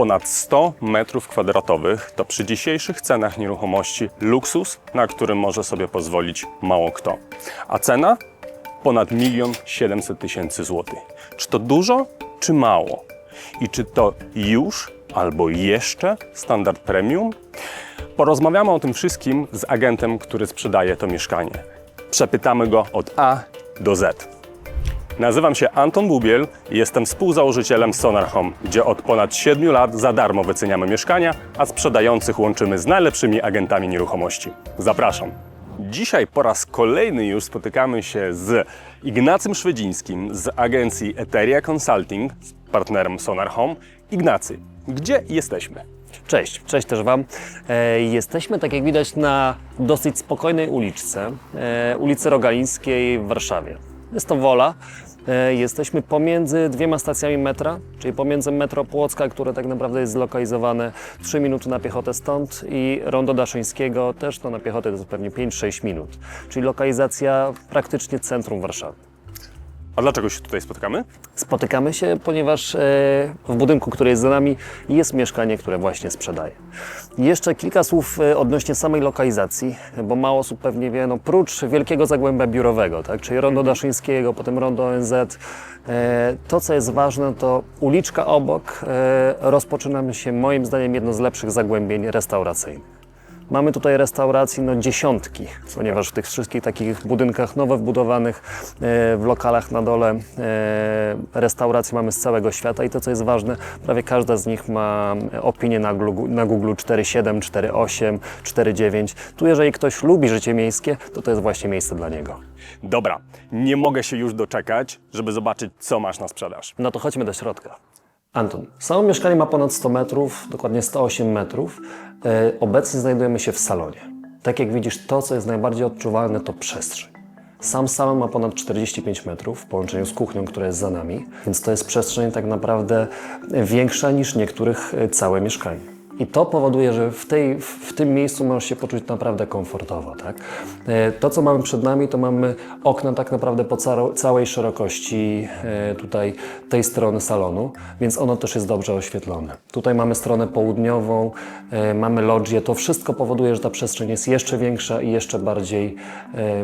Ponad 100 metrów kwadratowych to przy dzisiejszych cenach nieruchomości luksus, na który może sobie pozwolić mało kto. A cena? Ponad 1 700 tysięcy złotych. Czy to dużo, czy mało? I czy to już albo jeszcze standard premium? Porozmawiamy o tym wszystkim z agentem, który sprzedaje to mieszkanie. Przepytamy go od A do Z. Nazywam się Anton Bubiel i jestem współzałożycielem Sonar Home, gdzie od ponad 7 lat za darmo wyceniamy mieszkania, a sprzedających łączymy z najlepszymi agentami nieruchomości. Zapraszam. Dzisiaj po raz kolejny już spotykamy się z Ignacym Szwedzińskim z agencji Eteria Consulting, partnerem Sonar Home. Ignacy, gdzie jesteśmy? Cześć, cześć też Wam. E, jesteśmy, tak jak widać, na dosyć spokojnej uliczce, e, ulicy Rogalińskiej w Warszawie. Jest to Wola. E, jesteśmy pomiędzy dwiema stacjami metra, czyli pomiędzy metro Płocka, które tak naprawdę jest zlokalizowane 3 minuty na piechotę stąd i Rondo Daszyńskiego też to na piechotę to jest pewnie 5-6 minut, czyli lokalizacja praktycznie centrum Warszawy. A dlaczego się tutaj spotykamy? Spotykamy się, ponieważ e, w budynku, który jest za nami, jest mieszkanie, które właśnie sprzedaję. Jeszcze kilka słów e, odnośnie samej lokalizacji, bo mało osób pewnie wie, no prócz wielkiego zagłębia biurowego, tak, czyli Rondo Daszyńskiego, potem Rondo ONZ, e, to co jest ważne, to uliczka obok e, rozpoczynamy się moim zdaniem jedno z lepszych zagłębień restauracyjnych. Mamy tutaj restauracji no, dziesiątki, ponieważ w tych wszystkich takich budynkach nowo wbudowanych, e, w lokalach na dole e, restauracji mamy z całego świata i to co jest ważne, prawie każda z nich ma opinię na Google, na Google 4.7, 4.8, 4.9. Tu jeżeli ktoś lubi życie miejskie, to to jest właśnie miejsce dla niego. Dobra, nie mogę się już doczekać, żeby zobaczyć, co masz na sprzedaż. No to chodźmy do środka. Anton, samo mieszkanie ma ponad 100 metrów, dokładnie 108 metrów. E, Obecnie znajdujemy się w salonie. Tak jak widzisz, to co jest najbardziej odczuwalne to przestrzeń. Sam salon ma ponad 45 metrów w połączeniu z kuchnią, która jest za nami, więc to jest przestrzeń tak naprawdę większa niż niektórych e, całe mieszkanie. I to powoduje, że w, tej, w tym miejscu możesz się poczuć naprawdę komfortowo. Tak? E, To, co mamy przed nami, to mamy okna tak naprawdę po całej szerokości e, tutaj tej strony salonu, więc ono też jest dobrze oświetlone. Tutaj mamy stronę południową, e, mamy lodżię. To wszystko powoduje, że ta przestrzeń jest jeszcze większa i jeszcze bardziej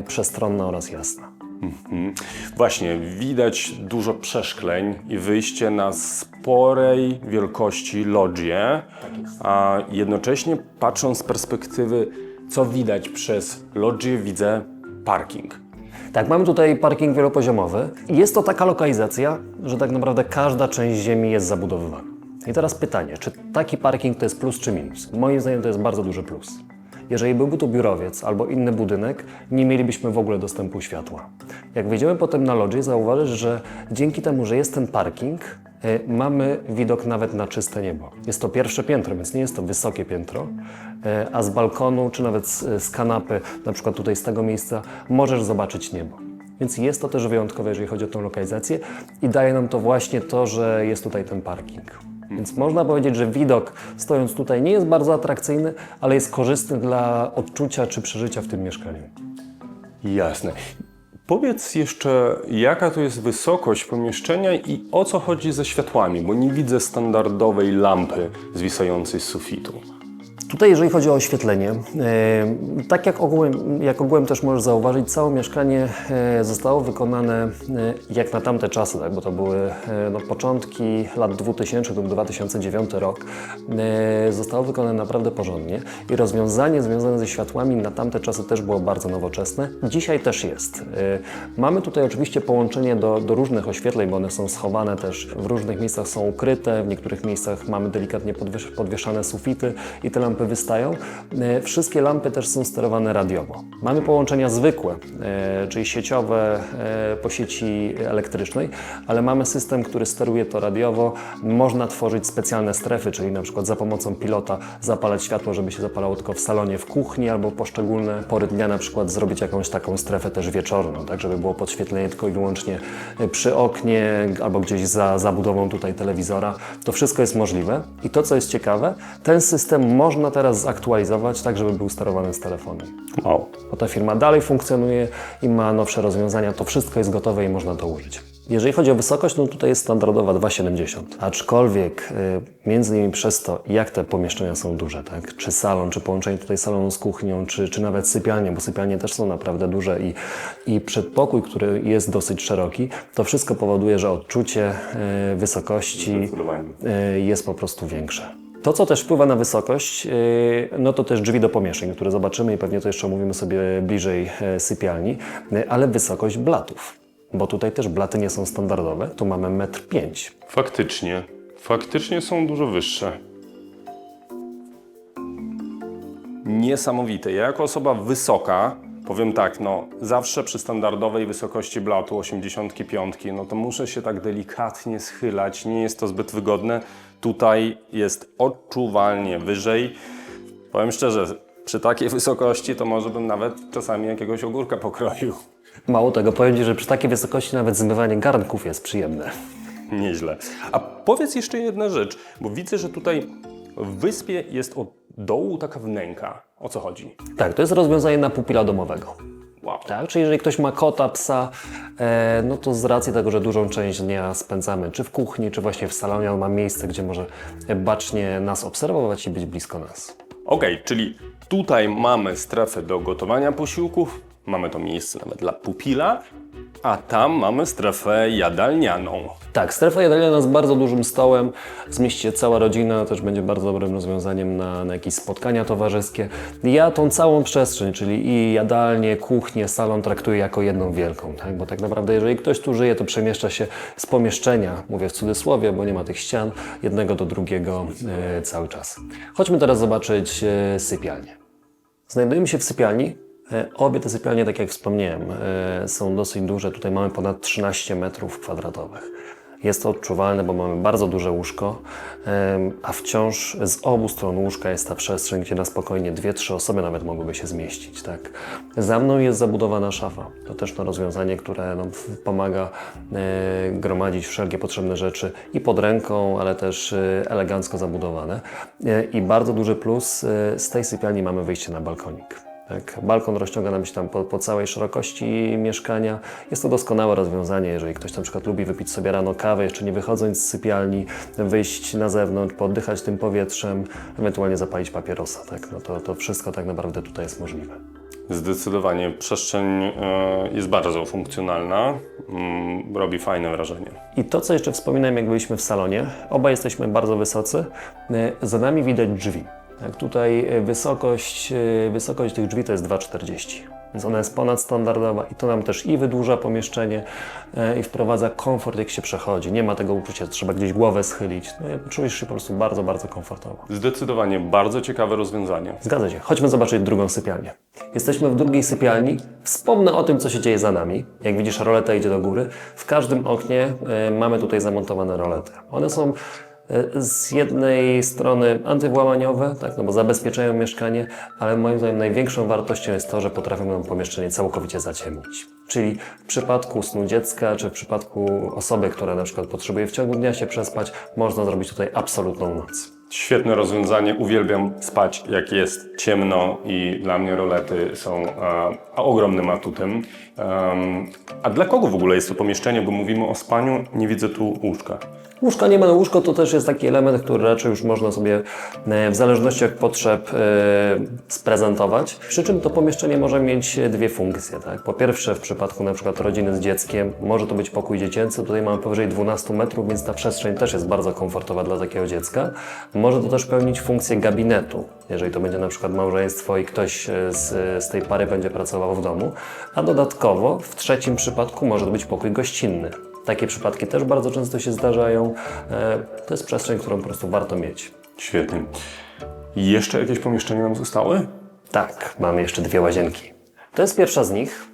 przestronna oraz jasna. Mhm. Właśnie, widać dużo przeszkleń i wyjście na sporej wielkości lodżię, a jednocześnie patrząc z perspektywy, co widać przez lodżię, widzę parking. Tak, mamy tutaj parking wielopoziomowy. Jest to taka lokalizacja, że tak naprawdę każda część ziemi jest zabudowywana. I teraz pytanie, czy taki parking to jest plus czy minus? Moim zdaniem to jest bardzo duży plus. Jeżeli byłby tu biurowiec albo inny budynek, nie mielibyśmy w ogóle dostępu światła. Jak wejdziemy potem na lodżię, zauważysz, że dzięki temu, że jest ten parking, y, mamy widok nawet na czyste niebo. Jest to pierwsze piętro, więc nie jest to wysokie piętro, y, a z balkonu czy nawet z, z kanapy, na przykład tutaj z tego miejsca, możesz zobaczyć niebo. Więc jest to też wyjątkowe, jeżeli chodzi o tą lokalizację i daje nam to właśnie to, że jest tutaj ten parking. Więc można powiedzieć, że widok stojąc tutaj nie jest bardzo atrakcyjny, ale jest korzystny dla odczucia czy przeżycia w tym mieszkaniu. Jasne. Powiedz jeszcze, jaka to jest wysokość pomieszczenia i o co chodzi ze światłami, bo nie widzę standardowej lampy zwisającej z sufitu. Tutaj, jeżeli chodzi o oświetlenie, e, tak jak ogółem, jak ogółem też możesz zauważyć, całe mieszkanie e, zostało wykonane e, jak na tamte czasy, tak, bo to były no, początki lat 2000 lub 2009 rok. Zostało wykonane naprawdę porządnie i rozwiązanie związane ze światłami na tamte czasy też było bardzo nowoczesne. Dzisiaj też jest. Mamy tutaj oczywiście połączenie do, do różnych oświetleń, bo one są schowane też w różnych miejscach są ukryte, w niektórych miejscach mamy delikatnie podwiesz, podwieszane sufity i te lampy wystają. E, Wszystkie lampy też są sterowane radiowo. Mamy połączenia zwykłe, e, czyli sieciowe e, po sieci elektrycznej, ale mamy system, który steruje to radiowo. Można tworzyć specjalne strefy, czyli na przykład za pomocą pilota zapalać światło, żeby się zapalało tylko w salonie, w kuchni albo poszczególne pory dnia, na przykład zrobić jakąś taką strefę też wieczorną, tak żeby było podświetlenie tylko i wyłącznie przy oknie albo gdzieś za zabudową tutaj telewizora. To wszystko jest możliwe. I to, co jest ciekawe, ten system można teraz zaktualizować tak, żeby był sterowany z telefonu. Wow. Bo ta firma dalej funkcjonuje i ma nowsze rozwiązania. To wszystko jest gotowe i można to użyć. Jeżeli chodzi o wysokość, no tutaj jest standardowa 2,70. Aczkolwiek y, między innymi przez to, jak te pomieszczenia są duże, tak? Czy salon, czy połączenie tutaj salonu z kuchnią, czy, czy nawet sypialnie, bo sypialnie też są naprawdę duże i, i przedpokój, który jest dosyć szeroki, to wszystko powoduje, że odczucie y, wysokości y, jest po prostu większe. To, co też wpływa na wysokość, y, no to też drzwi do pomieszczeń, które zobaczymy i pewnie to jeszcze omówimy sobie bliżej e, sypialni, y, ale wysokość blatów, bo tutaj też blaty nie są standardowe, tu mamy 1,5 m. Faktycznie. Faktycznie są dużo wyższe. Niesamowite. Ja jako osoba wysoka, powiem tak, no zawsze przy standardowej wysokości blatu 85, no to muszę się tak delikatnie schylać, nie jest to zbyt wygodne. Tutaj jest odczuwalnie wyżej. Powiem szczerze, przy takiej wysokości to może bym nawet czasami jakiegoś ogórka pokroił. Mało tego, powiem Ci, że przy takiej wysokości nawet zmywanie garnków jest przyjemne. Nieźle. A powiedz jeszcze jedna rzecz, bo widzę, że tutaj w wyspie jest od dołu taka wnęka. O co chodzi? Tak, to jest rozwiązanie na pupila domowego. Wow. Tak, czyli jeżeli ktoś ma kota, psa, e, no to z racji tego, że dużą część dnia spędzamy czy w kuchni, czy właśnie w salonie, on ma miejsce, gdzie może bacznie nas obserwować i być blisko nas. Okej, czyli tutaj mamy strefę do gotowania posiłków, mamy to miejsce nawet dla pupila, a tam mamy strefę jadalnianą. Tak, strefa jadalniana z bardzo dużym stołem, zmieści się cała rodzina, też będzie bardzo dobrym rozwiązaniem na, na jakieś spotkania towarzyskie. Ja tą całą przestrzeń, czyli i jadalnię, kuchnię, salon traktuję jako jedną wielką, tak? bo tak naprawdę jeżeli ktoś tu żyje, to przemieszcza się z pomieszczenia, mówię w cudzysłowie, bo nie ma tych ścian, jednego do drugiego e, cały czas. Chodźmy teraz zobaczyć e, sypialnię. Znajdujemy się w sypialni. E, Obie te sypialnie, tak jak wspomniałem, e, są dosyć duże. Tutaj mamy ponad 13 metrów kwadratowych. Jest to odczuwalne, bo mamy bardzo duże łóżko, a wciąż z obu stron łóżka jest ta przestrzeń, gdzie na spokojnie dwie, trzy osoby nawet mogłyby się zmieścić. Tak? Za mną jest zabudowana szafa. To też to rozwiązanie, które w- pomaga e, gromadzić wszelkie potrzebne rzeczy i pod ręką, ale też elegancko zabudowane. I bardzo duży plus, z tej sypialni mamy wyjście na balkonik. Tak, balkon rozciąga nam się tam po, po całej szerokości mieszkania. Jest to doskonałe rozwiązanie, jeżeli ktoś na przykład lubi wypić sobie rano kawę, jeszcze nie wychodząc z sypialni, wyjść na zewnątrz, poddychać tym powietrzem, ewentualnie zapalić papierosa. Tak? No to, to wszystko tak naprawdę tutaj jest możliwe. Zdecydowanie przestrzeń e, jest bardzo funkcjonalna, mm, robi fajne wrażenie. I to, co jeszcze wspominałem, jak byliśmy w salonie, obaj jesteśmy bardzo wysocy. Y, Za nami widać drzwi. Tak, tutaj y, wysokość, y, wysokość tych drzwi to jest 2,40. Więc ona jest ponadstandardowa i to nam też i wydłuża pomieszczenie y, i wprowadza komfort, jak się przechodzi. Nie ma tego uczucia, że trzeba gdzieś głowę schylić. No, czujesz się po prostu bardzo, bardzo komfortowo. Zdecydowanie bardzo ciekawe rozwiązanie. Zgadza się. Chodźmy zobaczyć drugą sypialnię. Jesteśmy w drugiej sypialni. Wspomnę o tym, co się dzieje za nami. Jak widzisz, roleta idzie do góry. W każdym oknie e, mamy tutaj zamontowane rolety. One są e, z jednej strony antywłamaniowe, tak, no bo zabezpieczają mieszkanie, ale moim zdaniem największą wartością jest to, że potrafią nam pomieszczenie całkowicie zaciemnić. Czyli w przypadku snu dziecka, czy w przypadku osoby, która na przykład potrzebuje w ciągu dnia się przespać, można zrobić tutaj absolutną noc. Świetne rozwiązanie, uwielbiam spać jak jest ciemno i dla mnie rolety są e, ogromnym atutem. Em, a dla kogo w ogóle jest to pomieszczenie, bo mówimy o spaniu, nie widzę tu łóżka. Łóżko, nie ma na łóżko to też jest taki element, który raczej już można sobie e, w zależności od potrzeb e, sprezentować. Przy czym to pomieszczenie może mieć dwie funkcje. Tak? Po pierwsze, w przypadku na przykład rodziny z dzieckiem, może to być pokój dziecięcy. Tutaj mamy powyżej 12 metrów, więc ta przestrzeń też jest bardzo komfortowa dla takiego dziecka. Może to też pełnić funkcję gabinetu, jeżeli to będzie na przykład małżeństwo i ktoś e, z, z tej pary będzie pracował w domu. A dodatkowo w trzecim przypadku może to być pokój gościnny. Takie przypadki też bardzo często się zdarzają. E, To jest przestrzeń, którą po prostu warto mieć. Świetnie. Jeszcze jakieś pomieszczenia nam zostały? Tak, mamy jeszcze dwie łazienki. To jest pierwsza z nich.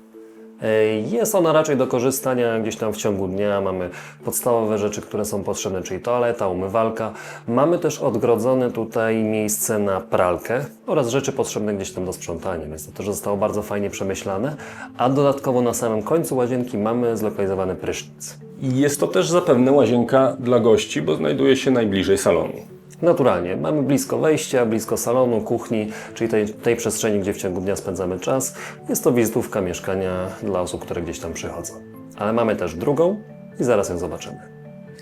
E, Jest ona raczej do korzystania gdzieś tam w ciągu dnia. Mamy podstawowe rzeczy, które są potrzebne, czyli toaleta, umywalka. Mamy też odgrodzone tutaj miejsce na pralkę oraz rzeczy potrzebne gdzieś tam do sprzątania, więc to też zostało bardzo fajnie przemyślane. A dodatkowo na samym końcu łazienki mamy zlokalizowany prysznic. Jest to też zapewne łazienka dla gości, bo znajduje się najbliżej salonu. Naturalnie. Mamy blisko wejścia, blisko salonu, kuchni, czyli tej, tej przestrzeni, gdzie w ciągu dnia spędzamy czas. Jest to wizytówka mieszkania dla osób, które gdzieś tam przychodzą. Ale mamy też drugą, i zaraz ją zobaczymy.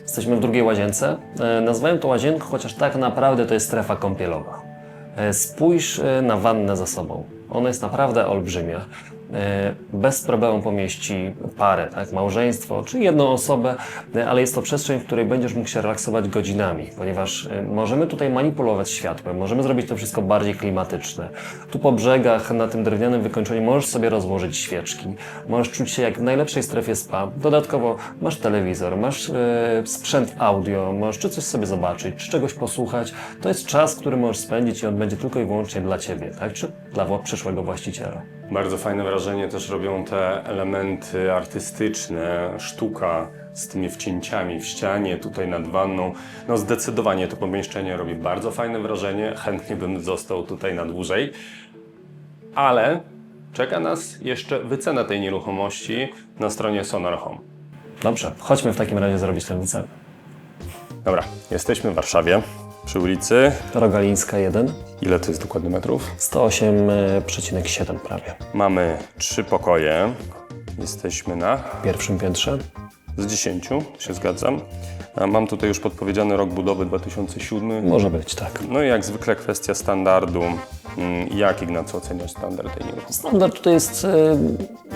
Jesteśmy w drugiej łazience. E, Nazwałem to łazienką, chociaż tak naprawdę to jest strefa kąpielowa. E, Spójrz e, na wannę za sobą. Ona jest naprawdę olbrzymia. E, Bez problemu pomieści parę, tak, małżeństwo czy jedną osobę, e, ale jest to przestrzeń, w której będziesz mógł się relaksować godzinami, ponieważ e, możemy tutaj manipulować światłem, możemy zrobić to wszystko bardziej klimatyczne. Tu po brzegach, na tym drewnianym wykończeniu możesz sobie rozłożyć świeczki, możesz czuć się jak w najlepszej strefie spa. Dodatkowo masz telewizor, masz e, sprzęt audio, możesz czy coś sobie zobaczyć, czy czegoś posłuchać. To jest czas, który możesz spędzić i on będzie tylko i wyłącznie dla Ciebie, tak? czy dla przyszłego właściciela. Bardzo fajne wrażenie też robią te elementy artystyczne, sztuka z tymi wcięciami w ścianie, tutaj nad wanną. No zdecydowanie to pomieszczenie robi bardzo fajne wrażenie. Chętnie bym został tutaj na dłużej. Ale czeka nas jeszcze wycena tej nieruchomości na stronie Sonar Home. Dobrze, chodźmy w takim razie zrobić tę wycenę. Dobra, jesteśmy w Warszawie, przy ulicy. Rogalińska 1, Ile to jest dokładnie metrów? 108,7 prawie. Mamy trzy pokoje. Jesteśmy na pierwszym piętrze. Z 10, się zgadzam. Mam tutaj już podpowiedziany rok budowy 2007. Może być, tak. No i jak zwykle kwestia standardu. Mm, Jak Ignacy oceniasz standard tej nieruchomości? Standard tutaj jest e,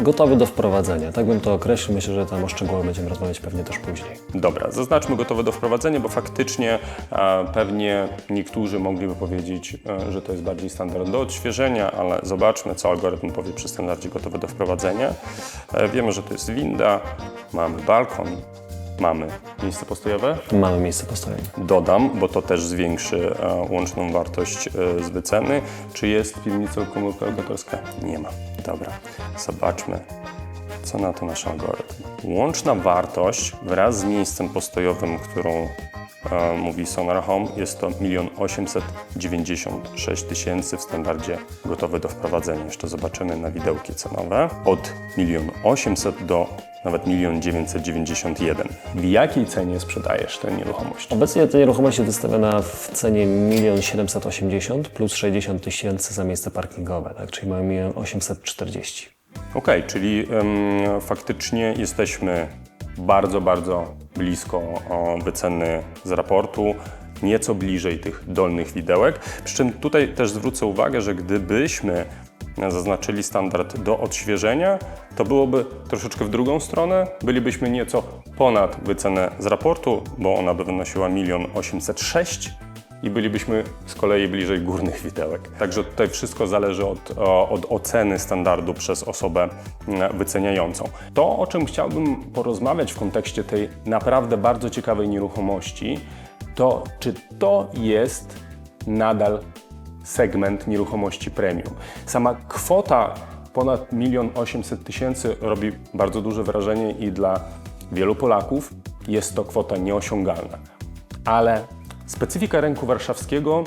gotowy do wprowadzenia. Tak bym to określił. Myślę, że tam o szczegółach będziemy rozmawiać pewnie też później. Dobra, zaznaczmy gotowe do wprowadzenia, bo faktycznie pewnie niektórzy mogliby powiedzieć, e, że to jest bardziej standard do odświeżenia, ale zobaczmy, co algorytm powie przy standardzie gotowe do wprowadzenia. E, wiemy, że to jest winda, mamy balkon, mamy miejsce postojowe. Mamy miejsce postojone. Dodam, bo to też zwiększy e, łączną wartość e, z wyceny. Czy jest piwnica komórka lokatorska? Nie ma. Dobra, zobaczmy, co na to nasz algorytm. Łączna wartość wraz z miejscem postojowym, którą e, mówi Sonar Home, jest to 1 896 tysięcy w standardzie gotowe do wprowadzenia. Jeszcze zobaczymy na widełki cenowe. Od 1 800 do nawet 1 991. W jakiej cenie sprzedajesz tę nieruchomość? Obecnie ta nieruchomość jest wystawiona w cenie 1 780 plus 60 tysięcy za miejsce parkingowe, tak? czyli mamy 1 840. Okej, czyli em, faktycznie jesteśmy bardzo, bardzo blisko wyceny z raportu, nieco bliżej tych dolnych widełek. Przy czym tutaj też zwrócę uwagę, że gdybyśmy zaznaczyli standard do odświeżenia, to byłoby troszeczkę w drugą stronę. Bylibyśmy nieco ponad wycenę z raportu, bo ona by wynosiła 1 806 i bylibyśmy z kolei bliżej górnych widełek. Także tutaj wszystko zależy od, od oceny standardu przez osobę wyceniającą. To, o czym chciałbym porozmawiać w kontekście tej naprawdę bardzo ciekawej nieruchomości, to czy to jest nadal segment nieruchomości premium. Sama kwota ponad 1 800 tysięcy robi bardzo duże wrażenie i dla wielu Polaków jest to kwota nieosiągalna. Ale specyfika rynku warszawskiego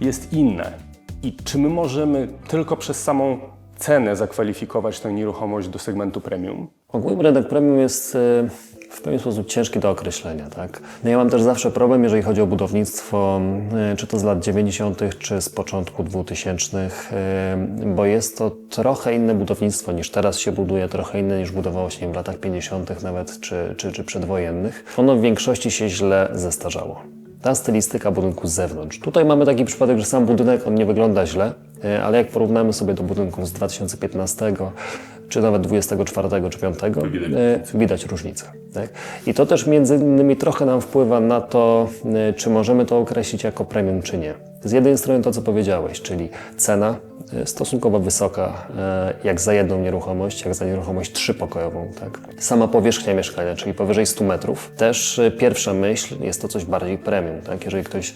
jest inna. I czy my możemy tylko przez samą cenę zakwalifikować tę nieruchomość do segmentu premium? Ogólnie rynek premium jest e, w pewien sposób ciężki do określenia. Tak? No ja mam też zawsze problem, jeżeli chodzi o budownictwo, e, czy to z lat 90., czy z początku 2000, e, bo jest to trochę inne budownictwo niż teraz się buduje, trochę inne niż budowało się w latach 50. nawet, czy, czy, czy przedwojennych. Ono w większości się źle zestarzało. Ta stylistyka budynku z zewnątrz. Tutaj mamy taki przypadek, że sam budynek on nie wygląda źle, e, ale jak porównamy sobie do budynków z 2015 czy nawet 24 czy 5, e, widać różnicę. Tak? I to też między innymi trochę nam wpływa na to, e, czy możemy to określić jako premium, czy nie. Z jednej strony to, co powiedziałeś, czyli cena e, stosunkowo wysoka, jak za jedną nieruchomość, jak za nieruchomość trzypokojową. Tak? Sama powierzchnia mieszkania, czyli powyżej 100 metrów. Też pierwsza myśl jest to coś bardziej premium. Tak? Jeżeli ktoś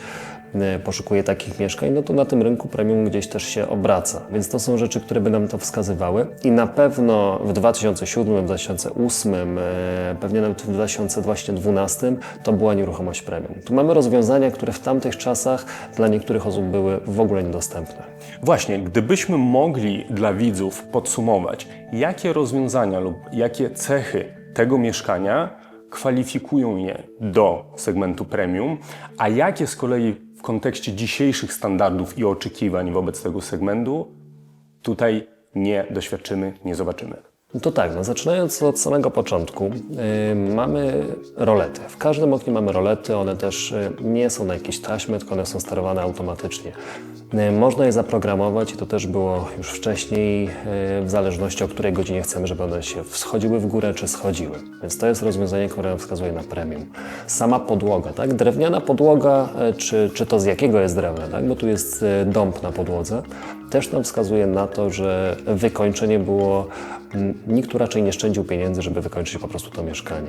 poszukuje takich mieszkań, no to na tym rynku premium gdzieś też się obraca. Więc to są rzeczy, które by nam to wskazywały. I na pewno w 2007, 2008, e, pewnie nawet w 2012 to była nieruchomość premium. Tu mamy rozwiązania, które w tamtych czasach dla niektórych osób były w ogóle niedostępne. Właśnie, gdybyśmy mogli dla widzów podsumować, jakie rozwiązania lub jakie cechy tego mieszkania kwalifikują je do segmentu premium, a jakie z kolei kontekście dzisiejszych standardów i oczekiwań wobec tego segmentu tutaj nie doświadczymy, nie zobaczymy. No To tak, no zaczynając od samego początku, yy, mamy rolety. W każdym oknie mamy rolety, one też yy, nie są na jakieś taśmy, tylko one są sterowane automatycznie. Yy, można je zaprogramować i to też było już wcześniej, yy, w zależności o której godzinie chcemy, żeby one się wschodziły w górę czy schodziły. Więc to jest rozwiązanie, które nam wskazuje na premium. Sama podłoga, tak? Drewniana podłoga, yy, czy, czy to z jakiego jest drewna, tak? Bo tu jest yy, dąb na podłodze, też nam wskazuje na to, że wykończenie było Mm, Nikt tu raczej nie szczędził pieniędzy, żeby wykończyć po prostu to mieszkanie.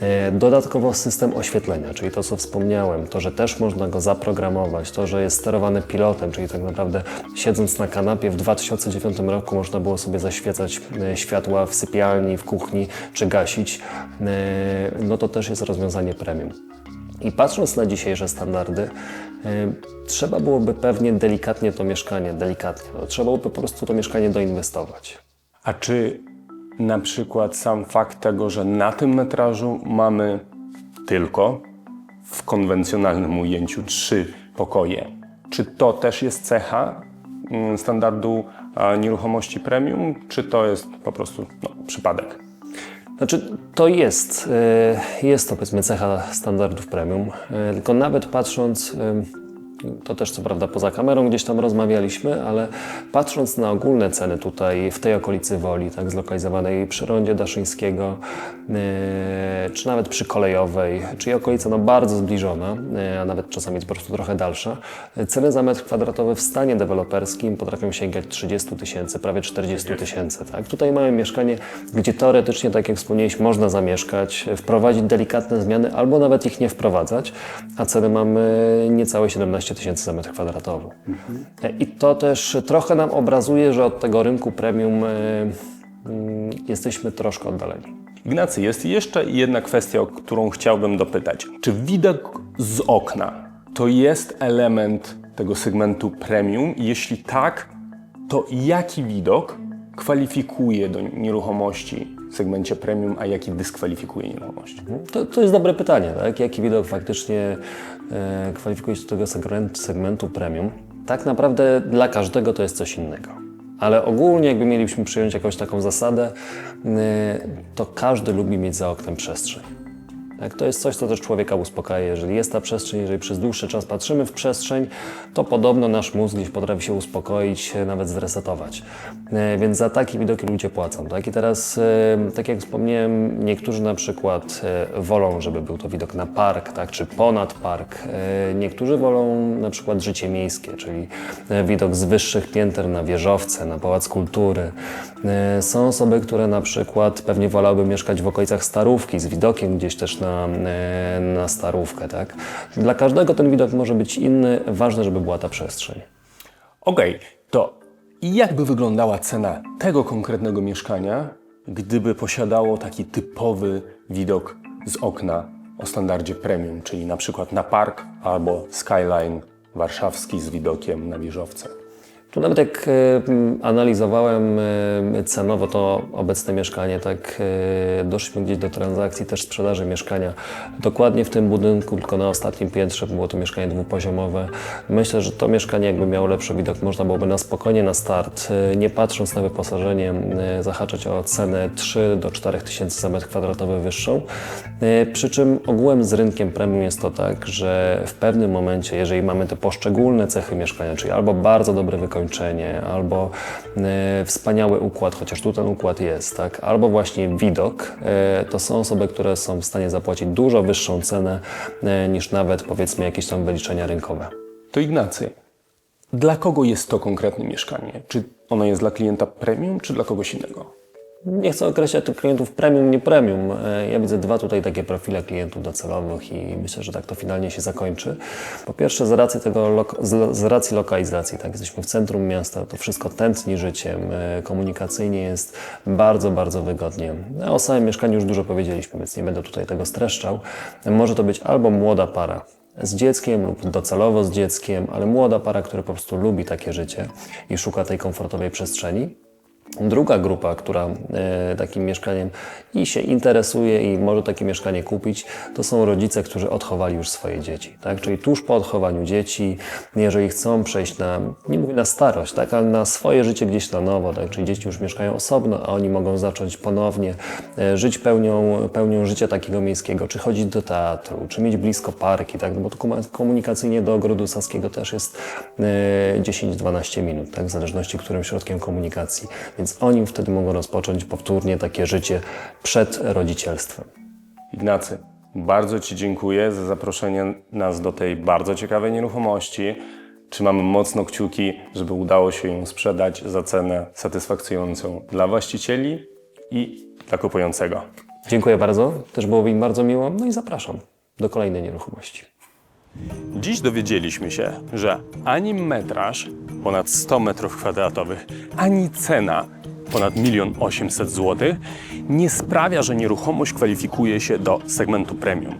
E, Dodatkowo system oświetlenia, czyli to, co wspomniałem, to, że też można go zaprogramować, to, że jest sterowany pilotem, czyli tak naprawdę siedząc na kanapie w 2009 roku można było sobie zaświecać e, światła w sypialni, w kuchni, czy gasić, e, no to też jest rozwiązanie premium. I patrząc na dzisiejsze standardy, trzeba byłoby pewnie delikatnie to mieszkanie, delikatnie, no, trzeba byłoby po prostu to mieszkanie doinwestować. A czy na przykład sam fakt tego, że na tym metrażu mamy tylko w konwencjonalnym ujęciu trzy pokoje, czy to też jest cecha mm, standardu nieruchomości premium, czy to jest po prostu no, przypadek? Znaczy, to jest, y, jest to powiedzmy cecha standardów premium, y, tylko nawet patrząc, to też co prawda poza kamerą gdzieś tam rozmawialiśmy, ale patrząc na ogólne ceny tutaj w tej okolicy Woli, tak zlokalizowanej przy rondzie Daszyńskiego, y, czy nawet przy kolejowej, czyli okolica no bardzo zbliżona, y, a nawet czasami po prostu trochę dalsza, y, ceny za metr kwadratowy w stanie deweloperskim potrafią sięgać 30 tysięcy, prawie 40 tysięcy. Tak? Tutaj mamy mieszkanie, gdzie teoretycznie, tak jak wspomnieliśmy, można zamieszkać, wprowadzić delikatne zmiany albo nawet ich nie wprowadzać, a ceny mamy niecałe 17 tysięcy za metr kwadratowy. E, I to też trochę nam obrazuje, że od tego rynku premium e, mm, jesteśmy troszkę oddaleni. Ignacy, jest jeszcze jedna kwestia, o którą chciałbym dopytać. Czy widok z okna to jest element tego segmentu premium? Jeśli tak, to jaki widok kwalifikuje do nieruchomości w segmencie premium, a jaki dyskwalifikuje nieruchomości? To, to jest dobre pytanie, tak? Jaki widok faktycznie e, kwalifikuje się do tego segmentu, segmentu premium? Tak naprawdę dla każdego to jest coś innego. Ale ogólnie, jakby mielibyśmy przyjąć jakąś taką zasadę, e, to każdy lubi mieć za oknem przestrzeń. Tak, to jest coś, co też człowieka uspokaja. Jeżeli jest ta przestrzeń, jeżeli przez dłuższy czas patrzymy w przestrzeń, to podobno nasz mózg gdzieś potrafi się uspokoić, e, nawet zresetować. E, Więc za takie widoki ludzie płacą. Tak? I teraz, e, tak jak wspomniałem, niektórzy na przykład wolą, żeby był to widok na park, tak? czy ponad park. Niektórzy wolą na przykład życie miejskie, czyli widok z wyższych pięter na wieżowce, na pałac kultury. Są osoby, które na przykład pewnie wolałyby mieszkać w okolicach Starówki, z widokiem gdzieś też na, e, na Starówkę. Tak? Dla każdego ten widok może być inny, ważne, żeby była ta przestrzeń. Okej, to jak by wyglądała cena tego konkretnego mieszkania, gdyby posiadało taki typowy widok z okna o standardzie premium, czyli na przykład na park albo skyline warszawski z widokiem na wieżowce? Tu nawet jak e, analizowałem e, cenowo to obecne mieszkanie, tak e, doszliśmy gdzieś do transakcji też sprzedaży mieszkania dokładnie w tym budynku, tylko na ostatnim piętrze było to mieszkanie dwupoziomowe. Myślę, że to mieszkanie jakby miało lepszy widok, można byłoby na spokojnie na start, nie patrząc na wyposażenie, zahaczać o cenę 3 do 4 tysięcy za metr kwadratowy wyższą. Przy czym ogółem z rynkiem premium jest to tak, że w pewnym momencie, jeżeli mamy te poszczególne cechy mieszkania, czyli albo bardzo dobre wykończenie, albo e, wspaniały układ, chociaż tu ten układ jest, tak, albo właśnie widok, e, to są osoby, które są w stanie zapłacić dużo wyższą cenę e, niż nawet powiedzmy jakieś tam wyliczenia rynkowe. To Ignacy, dla kogo jest to konkretne mieszkanie? Czy ono jest dla klienta premium, czy dla kogoś innego? Nie chcę określać tych klientów premium, nie premium. E, Ja widzę dwa tutaj takie profile klientów docelowych i myślę, że tak to finalnie się zakończy. Po pierwsze z racji tego, z racji lokalizacji, tak, jesteśmy w centrum miasta, to wszystko tętni życiem, e, komunikacyjnie jest bardzo, bardzo wygodnie. No, O samym mieszkaniu już dużo powiedzieliśmy, więc nie będę tutaj tego streszczał. Może to być albo młoda para, z dzieckiem lub docelowo z dzieckiem, ale młoda para, która po prostu lubi takie życie i szuka tej komfortowej przestrzeni. Druga grupa, która e, takim mieszkaniem i się interesuje i może takie mieszkanie kupić, to są rodzice, którzy odchowali już swoje dzieci. Tak? Czyli tuż po odchowaniu dzieci, jeżeli chcą przejść na, nie mówię na starość, tak? ale na swoje życie gdzieś na nowo, tak? czyli dzieci już mieszkają osobno, a oni mogą zacząć ponownie e, żyć pełnią, pełnią życia takiego miejskiego, czy chodzić do teatru, czy mieć blisko parki, tak? no bo to komu- komunikacyjnie do Ogrodu Saskiego też jest e, 10-12 minut, tak? w zależności którym środkiem komunikacji. Więc oni wtedy mogą rozpocząć powtórnie takie życie przed rodzicielstwem. Ignacy, bardzo Ci dziękuję za zaproszenie nas do tej bardzo ciekawej nieruchomości. Trzymamy mocno kciuki, żeby udało się ją sprzedać za cenę satysfakcjonującą dla właścicieli i dla kupującego. Dziękuję bardzo, też byłoby im bardzo miło, no i zapraszam do kolejnej nieruchomości. Dziś dowiedzieliśmy się, że ani metraż ponad 100 metrów kwadratowych, ani cena ponad 1 800 zł nie sprawia, że nieruchomość kwalifikuje się do segmentu premium.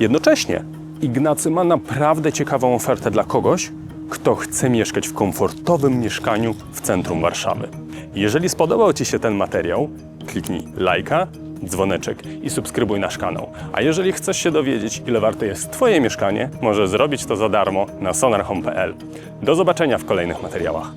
Jednocześnie Ignacy ma naprawdę ciekawą ofertę dla kogoś, kto chce mieszkać w komfortowym mieszkaniu w centrum Warszawy. Jeżeli spodobał Ci się ten materiał, kliknij lajka, dzwoneczek i subskrybuj nasz kanał. A jeżeli chcesz się dowiedzieć, ile warte jest Twoje mieszkanie, możesz zrobić to za darmo na sonarhome.pl. Do zobaczenia w kolejnych materiałach.